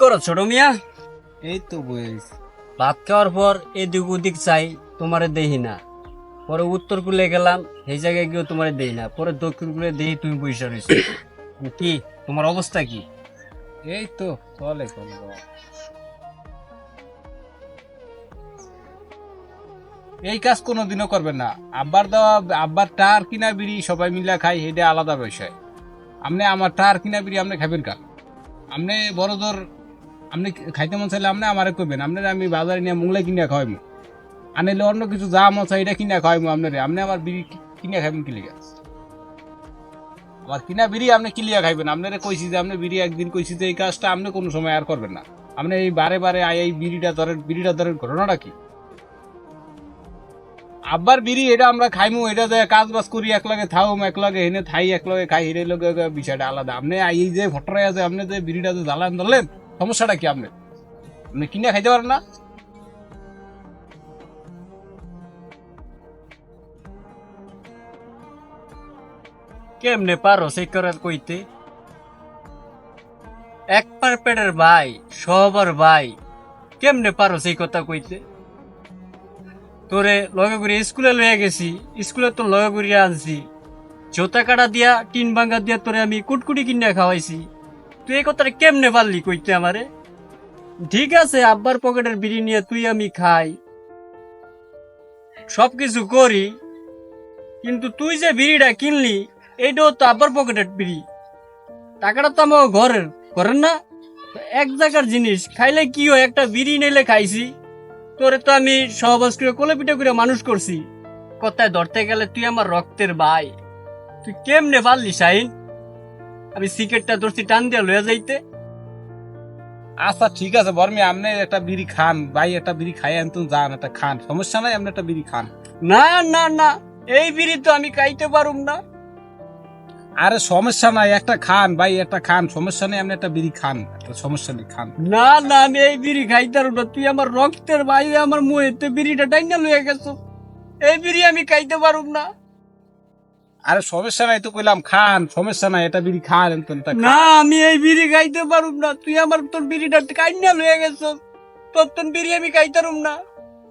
করো ছোট মিয়া? এই তো বয়স ভাত খাওয়ার পর এদিক ওদিক চাই তোমারে দেহি না। পরে উত্তর কুলে গেলাম সেই জায়গায় গিয়েও তোমারে দেই না। পরে দক্ষিণ কুলে দেহি তুমি বসে রয়েছো কি তোমার অবস্থা কি? এই তো চলে চলে এই কাজ কোনোদিনও করবেন না। আব্বার দেওয়া আব্বার টার কিনা বিড়ি সবাই মিলে খাই এটা আলাদা বিষয়। আপনি আমার টার কিনা বিড়ি আপনি খাবেন কার? আপনি বড় ধর আপনি খাইতে মন চাইলে আপনি আমারে কইবেন, আপনার আমি বাজারে নিয়ে মুংলাই কিনে খাওয়াইমু। আনিলে অন্য কিছু যা মন চাই এটা কিনে খাওয়াইমু আপনার, আপনি আমার বিড়ি কিনে খাইবেন কি লিগা? আমার কিনা বিড়ি আপনি কিলিয়া খাইবেন? আপনারা কইছি যে আপনি বিড়ি একদিন কইছি যে এই কাজটা আপনি কোনো সময় আর করবেন না। আপনি এই বারে বারে আই এই বিড়িটা ধরেন বিড়িটা ধরেন, ঘটনাটা কি? আব্বার বিড়ি এটা আমরা খাইমু, এটা যে কাজ বাজ করি এক লগে থাউম এক লগে হেনে থাই এক লগে খাই হেনে লগে বিষয়টা আলাদা। আপনি এই যে ফটরে আছে আপনি যে বিড়িটা যে জ্বালান ধরলেন সমস্যাটা কি আপনি? আপনি কিনে খাইতে পারেন না? কেমনে পারো সেই করে কইতে? এক পার পেটের ভাই, সবার ভাই, কেমনে পারো সেই কথা কইতে? তোরে লগে করে স্কুলে লয়ে গেছি, স্কুলে তো লগে করে আনছি। জোতা কাটা দিয়া, টিন ভাঙ্গা দিয়া তোরে আমি কুটকুটি কিনে খাওয়াইছি। তুই এই কথাটা কেমনে পারলি কইতে আমারে? ঠিক আছে, আব্বার পকেটের বিড়ি নিয়ে তুই আমি খাই। সবকিছু করি, কিন্তু তুই যে বিড়িটা কিনলি, এইটাও তো আব্বার পকেটের বিড়ি। টাকাটা তো আমার ঘরের ঘরের না? এক জায়গার জিনিস, খাইলে কি হয়, একটা বিড়ি নিলে খাইছি। তোরে তো আমি সহবাস করে কোলে পিঠে করে মানুষ করছি। কথায় ধরতে গেলে তুই আমার রক্তের ভাই। তুই কেমনে পারলি, শাহিন? আমি সিগারেটটা ধরছি টান দিয়া লয়ে যাইতে। আচ্ছা ঠিক আছে বর্মি আপনি একটা বিড়ি খান। ভাই একটা বিড়ি খাই আনতুন যান একটা খান। সমস্যা নাই আপনি একটা বিড়ি খান। না না না এই বিড়ি তো আমি খাইতে পারুম না। আরে সমস্যা নাই একটা খান ভাই একটা খান। সমস্যা নেই আপনি একটা বিড়ি খান। একটা সমস্যা নেই খান। না না আমি এই বিড়ি খাইতে পারব না। তুই আমার রক্তের ভাই আমার মুহেতে বিড়িটা ডাইনা লয়ে গেছো। এই বিড়ি আমি খাইতে পারুম না। আরে সমস্যা নাই তো কইলাম খান সমস্যা নাই এটা বিড়ি খান না আমি এই বিড়ি খাইতে পারুম না তুই আমার তোর বিড়িটা কাইনা লয়ে গেছো তোর তোর বিড়ি আমি খাইতে পারুম না।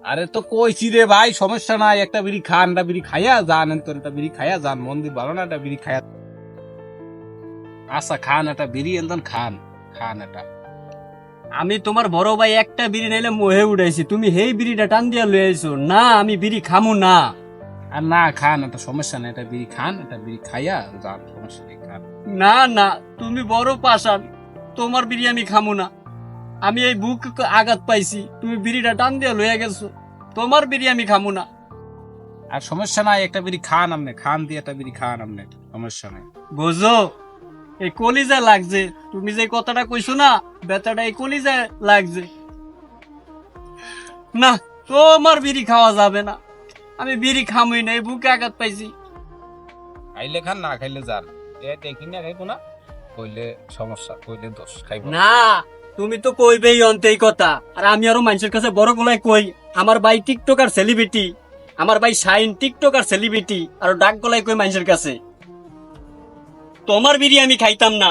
আরে তো কইছি রে ভাই সমস্যা নাই একটা বিড়ি খান একটা বিড়ি খাইয়া যান এমন একটা বিড়ি খাইয়া যান মন্দির ভালো না একটা বিড়ি খাইয়া। আচ্ছা খান একটা বিড়ি এমন খান খান এটা আমি তোমার বড় ভাই একটা বিড়ি নাইলে মোহে উঠাইছি তুমি হেই বিড়িটা টান দিয়া লয়ে আইছো। না আমি বিড়ি খামু না। আর না খান এটা সমস্যা নাই এটা বিড়ি খান এটা বিড়ি খাইয়া যান সমস্যা নেই খান। না না তুমি বড় পাশান তোমার বিড়ি আমি খামু না। আমি এই বুক আঘাত পাইছি তুমি বিড়িটা টান দিয়ে লয়ে গেছো তোমার বিড়ি আমি খামু না। আর সমস্যা নাই একটা বিড়ি খান আপনি খান দিয়ে একটা বিড়ি খান আপনি সমস্যা নাই। বুঝো এই কলিজা লাগছে তুমি যে কথাটা কইছো না বেতাটা এই কলিজা লাগছে। না তোমার বিড়ি খাওয়া যাবে না। আমি বিড়ি খামই না এই বুকে আঘাত পাইছি। খাইলে খান না খাইলে যান। এ দেখি না খাইবো না কইলে সমস্যা কইলে দোষ খাইবো না। তুমি তো কইবেই অন্তে এই কথা। আর আমি আরও মানুষের কাছে বড় গলায় কই আমার ভাই টিকটক আর সেলিব্রিটি আমার ভাই শাইন টিকটক আর সেলিব্রিটি আর ডাক গলায় কই মানুষের কাছে। তোমার বিড়ি আমি খাইতাম না।